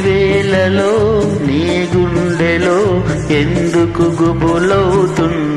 వేళలో నీ గుండెలో ఎందుకు గుబులవుతున్నది?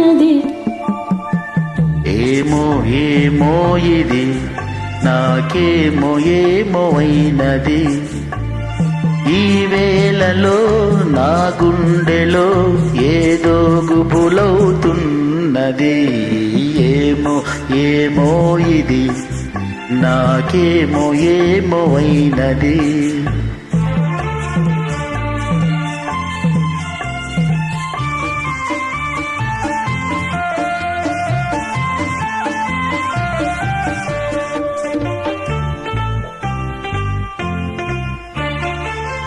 తోచినది ఏమో ఏమో ఇది నాకేమో ఏమో అయినది. ఈ వేళలో నా గుండెలో ఏదో గుబులవుతున్నది. ఏమో ఏమో ఇది నాకేమో ఏమో అయినది.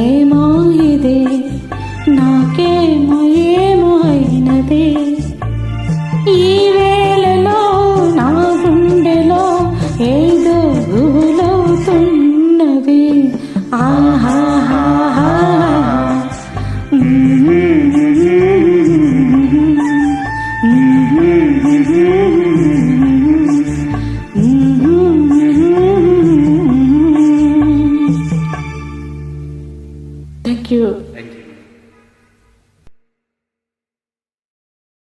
ఏమో ఇది నాకేమో ఏమో అయినది ఈ వేళలో నా గుండెలో ఏదో గుహులవుతున్నది ఆహా Mm-hmm. 就